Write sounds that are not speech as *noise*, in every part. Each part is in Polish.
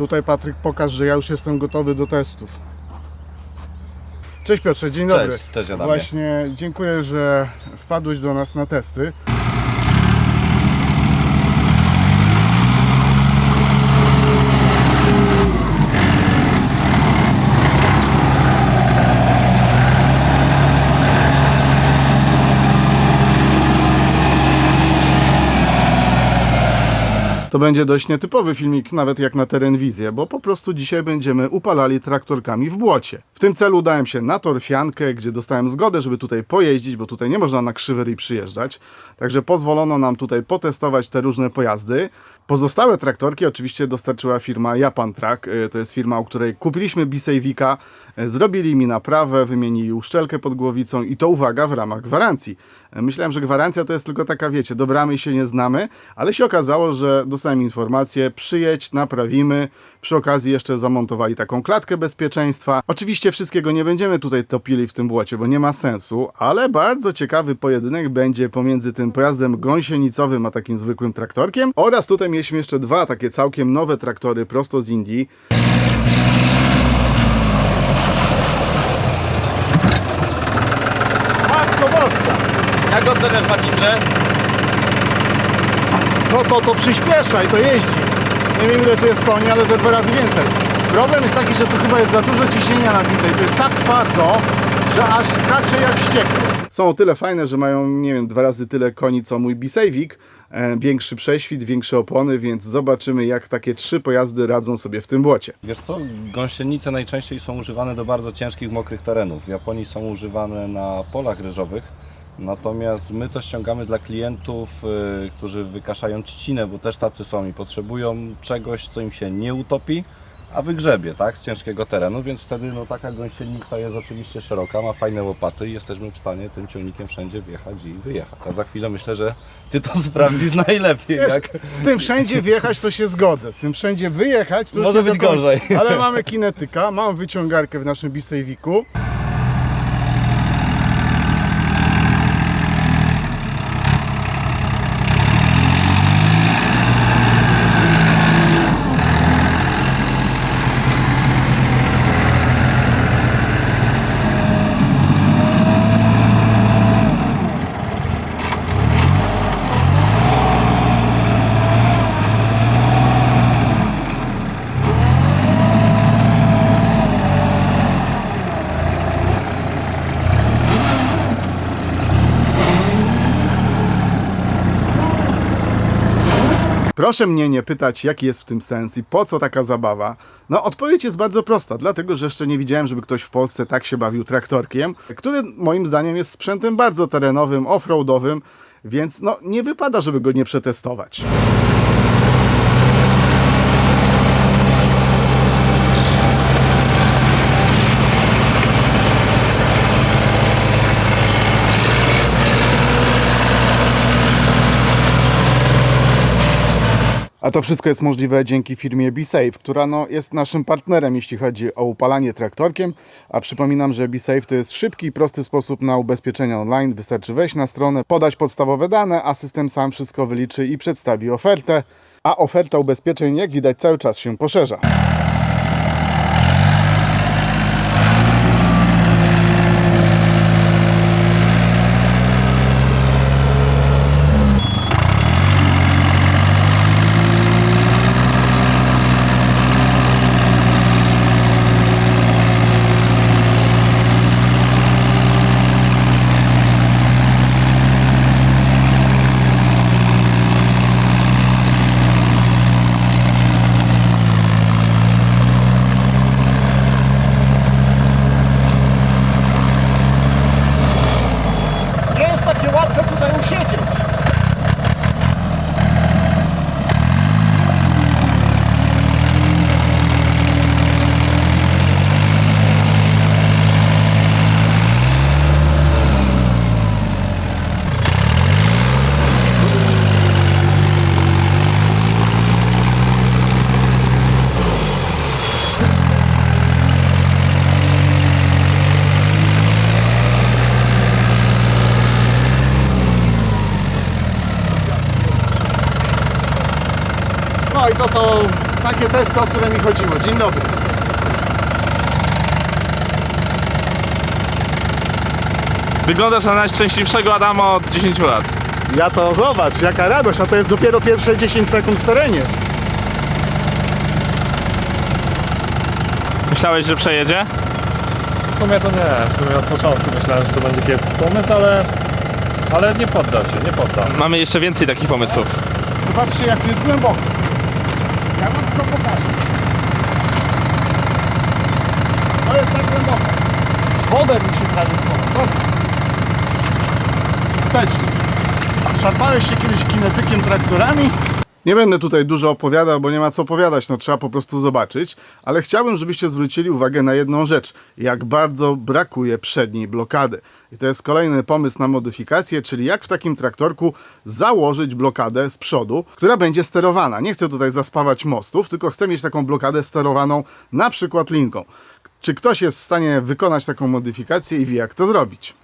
Tutaj Patryk pokaż, że ja już jestem gotowy do testów. Cześć Piotrze, dzień dobry. Cześć, cześć Adamie. Właśnie dziękuję, że wpadłeś do nas na testy. To będzie dość nietypowy filmik, nawet jak na teren wizję, bo po prostu dzisiaj będziemy upalali traktorkami w błocie. W tym celu udałem się na Torfiankę, gdzie dostałem zgodę, żeby tutaj pojeździć, bo tutaj nie można na krzywery przyjeżdżać. Także pozwolono nam tutaj potestować te różne pojazdy. Pozostałe traktorki oczywiście dostarczyła firma Japan Track. Y, To jest firma, u której kupiliśmy Bisejwika, y, zrobili mi naprawę, wymienili uszczelkę pod głowicą i to uwaga w ramach gwarancji. Myślałem, że gwarancja to jest tylko taka, wiecie, dobramy i się nie znamy, ale się okazało, że dostałem informację, przyjedź, naprawimy. Przy okazji jeszcze zamontowali taką klatkę bezpieczeństwa. Oczywiście wszystkiego nie będziemy tutaj topili w tym błocie, bo nie ma sensu, ale bardzo ciekawy pojedynek będzie pomiędzy tym pojazdem gąsienicowym a takim zwykłym traktorkiem. Oraz tutaj mieliśmy jeszcze dwa takie całkiem nowe traktory prosto z Indii. To to przyspiesza i to jeździ. Nie wiem ile tu jest koni, ale ze dwa razy więcej. Problem jest taki, że tu chyba jest za dużo ciśnienia nabitej. To jest tak twardo, że aż skacze jak wściekły. Są o tyle fajne, że mają, nie wiem, dwa razy tyle koni co mój Bisejwik. E, większy prześwit, większe opony, więc zobaczymy jak takie trzy pojazdy radzą sobie w tym błocie. Wiesz co, gąsienice najczęściej są używane do bardzo ciężkich, mokrych terenów. W Japonii są używane na polach ryżowych. Natomiast my to ściągamy dla klientów, y, którzy wykaszają trzcinę, bo też tacy są i potrzebują czegoś, co im się nie utopi, a wygrzebie, tak, z ciężkiego terenu, więc wtedy no, taka gąsienica jest oczywiście szeroka, ma fajne łopaty i jesteśmy w stanie tym ciągnikiem wszędzie wjechać i wyjechać. A za chwilę myślę, że Ty to *laughs* sprawdzisz najlepiej, Wiesz, jak... z tym wszędzie wjechać to się zgodzę, z tym wszędzie wyjechać to już Może nie być do końca. gorzej. Ale mamy kinetyka, mam wyciągarkę w naszym Bisejwiku. Proszę mnie nie pytać, jaki jest w tym sens i po co taka zabawa. No, odpowiedź jest bardzo prosta, dlatego że jeszcze nie widziałem, żeby ktoś w Polsce tak się bawił traktorkiem, który moim zdaniem jest sprzętem bardzo terenowym, offroadowym, więc no, nie wypada, żeby go nie przetestować. A to wszystko jest możliwe dzięki firmie BeSafe, która no, jest naszym partnerem, jeśli chodzi o upalanie traktorkiem. A przypominam, że BeSafe to jest szybki i prosty sposób na ubezpieczenie online. Wystarczy wejść na stronę, podać podstawowe dane, a system sam wszystko wyliczy i przedstawi ofertę. A oferta ubezpieczeń, jak widać, cały czas się poszerza. Nie jest takie łatwe tutaj usiedzieć. No i to są takie testy, o które mi chodziło. Dzień dobry. Wyglądasz na najszczęśliwszego Adama od 10 lat. Ja to zobacz, jaka radość, a to jest dopiero pierwsze 10 sekund w terenie. Myślałeś, że przejedzie? W sumie to nie, w sumie od początku myślałem, że to będzie kiepski pomysł, ale, ale nie poddał się, nie poddał. Mamy jeszcze więcej takich pomysłów. Zobaczcie, jak tu jest głęboko. Tylko pokażę. To jest tak głęboko. Wodę mi się prawie. Dobra. Wstecznie. Szarpałeś się kiedyś kinetykiem traktorami? Nie będę tutaj dużo opowiadał, bo nie ma co opowiadać, no trzeba po prostu zobaczyć, ale chciałbym, żebyście zwrócili uwagę na jedną rzecz, jak bardzo brakuje przedniej blokady. I to jest kolejny pomysł na modyfikację, czyli jak w takim traktorku założyć blokadę z przodu, która będzie sterowana. Nie chcę tutaj zaspawać mostów, tylko chcę mieć taką blokadę sterowaną na przykład linką. Czy ktoś jest w stanie wykonać taką modyfikację i wie jak to zrobić?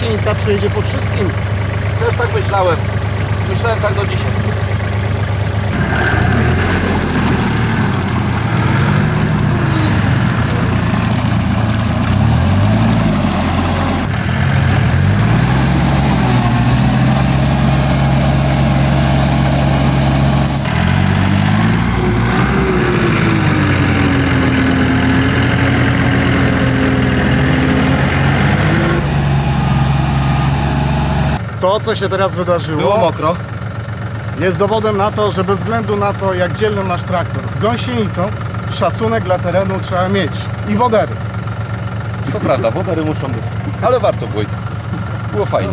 Gąsienica przyjedzie po wszystkim. Też tak myślałem. Myślałem tak do dzisiaj. To, co się teraz wydarzyło, Było mokro. jest dowodem na to, że bez względu na to, jak dzielny masz traktor z gąsienicą, szacunek dla terenu trzeba mieć. I wodery. To prawda, wodery muszą być. Ale warto było. Było fajnie.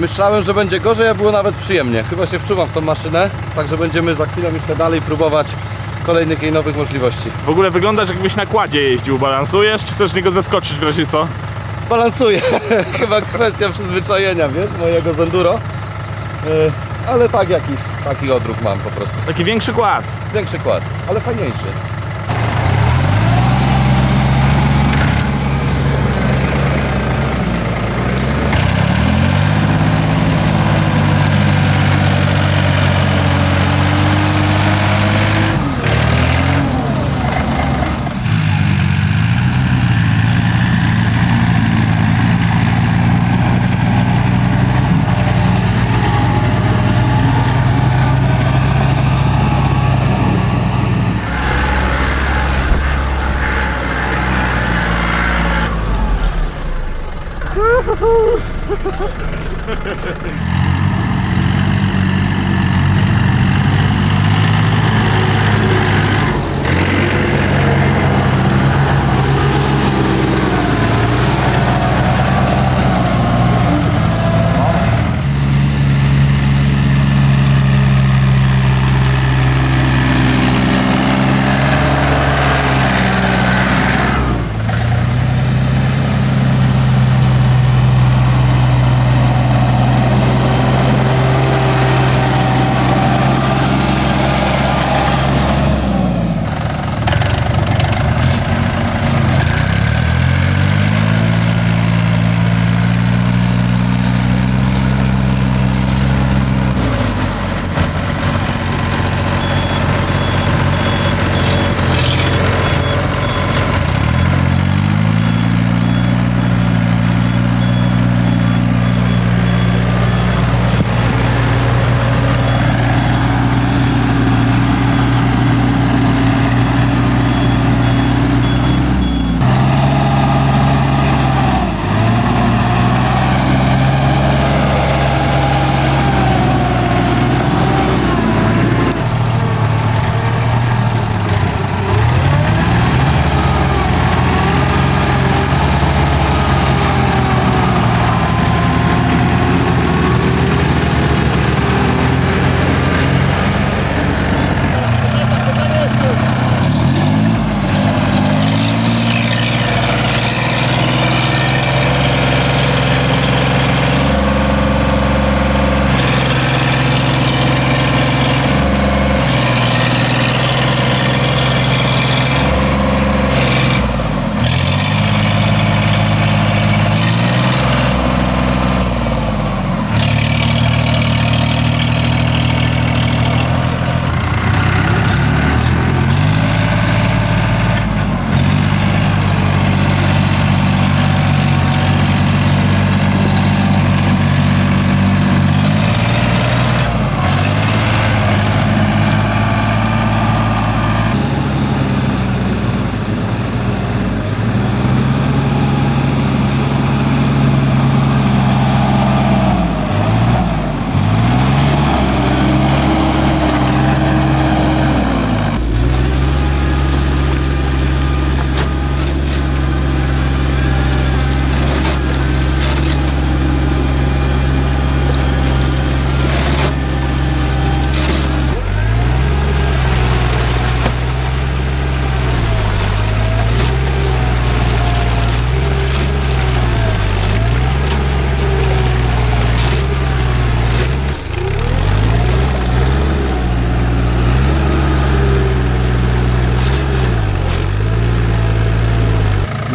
Myślałem, że będzie gorzej, a było nawet przyjemnie. Chyba się wczuwam w tą maszynę, także będziemy za chwilę myślę dalej próbować kolejnych jej nowych możliwości. W ogóle wyglądasz jakbyś na kładzie jeździł. Balansujesz, czy chcesz z niego zeskoczyć w razie co? Balansuję. *laughs* Chyba kwestia przyzwyczajenia, wiesz, mojego z enduro. Yy, ale tak jakiś taki odruch mam po prostu. Taki większy kład. Większy kład, ale fajniejszy.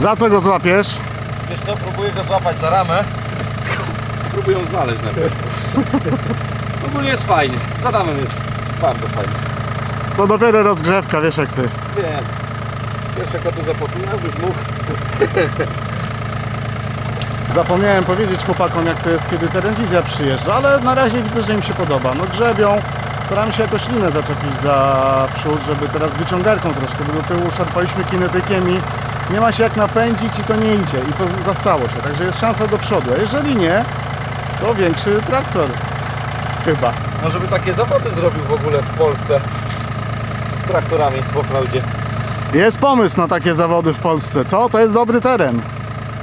Za co go złapiesz? Wiesz co, próbuję go złapać za ramę. Próbuję ją znaleźć najpierw. Ogólnie jest fajnie. Za ramem jest bardzo fajnie. To dopiero rozgrzewka, wiesz jak to jest. Wiem. Pierwsze koty zapomniałem, już mógł. Zapomniałem powiedzieć chłopakom, jak to jest, kiedy telewizja przyjeżdża, ale na razie widzę, że im się podoba. No grzebią, staram się jakoś linę zaczepić za przód, żeby teraz wyciągarką troszkę, bo do tyłu szarpaliśmy kinetykiem i nie ma się jak napędzić i to nie idzie i to zastało się, także jest szansa do przodu, a jeżeli nie, to większy traktor. Chyba. Może by takie zawody zrobił w ogóle w Polsce. Traktorami po fraudzie. Jest pomysł na takie zawody w Polsce, co? To jest dobry teren.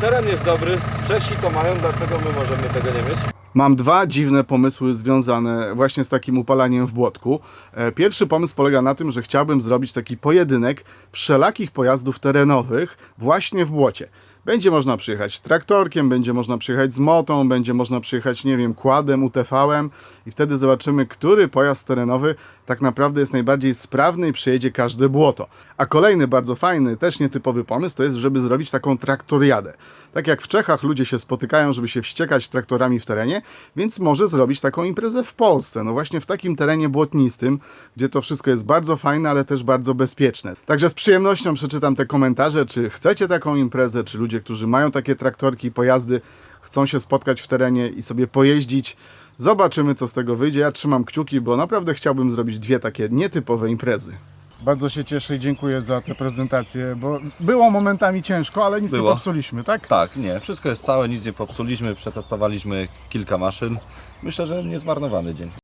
Teren jest dobry. Czesi to mają, dlaczego my możemy tego nie mieć? Mam dwa dziwne pomysły związane właśnie z takim upalaniem w błotku. E, Pierwszy pomysł polega na tym, że chciałbym zrobić taki pojedynek wszelakich pojazdów terenowych właśnie w błocie. Będzie można przyjechać traktorkiem, będzie można przyjechać z motą, będzie można przyjechać, nie wiem, kładem, UTV-em i wtedy zobaczymy, który pojazd terenowy tak naprawdę jest najbardziej sprawny i przejedzie każde błoto. A kolejny bardzo fajny, też nietypowy pomysł to jest, żeby zrobić taką traktoriadę. Tak jak w Czechach ludzie się spotykają, żeby się wściekać traktorami w terenie, więc może zrobić taką imprezę w Polsce. No właśnie w takim terenie błotnistym, gdzie to wszystko jest bardzo fajne, ale też bardzo bezpieczne. Także z przyjemnością przeczytam te komentarze, czy chcecie taką imprezę, czy ludzie, którzy mają takie traktorki, pojazdy, chcą się spotkać w terenie i sobie pojeździć. Zobaczymy, co z tego wyjdzie. Ja trzymam kciuki, bo naprawdę chciałbym zrobić dwie takie nietypowe imprezy. Bardzo się cieszę i dziękuję za tę prezentację, bo było momentami ciężko, ale nic nie Było. popsuliśmy, tak? Tak, nie, wszystko jest całe, nic nie popsuliśmy, przetestowaliśmy kilka maszyn. Myślę, że niezmarnowany dzień.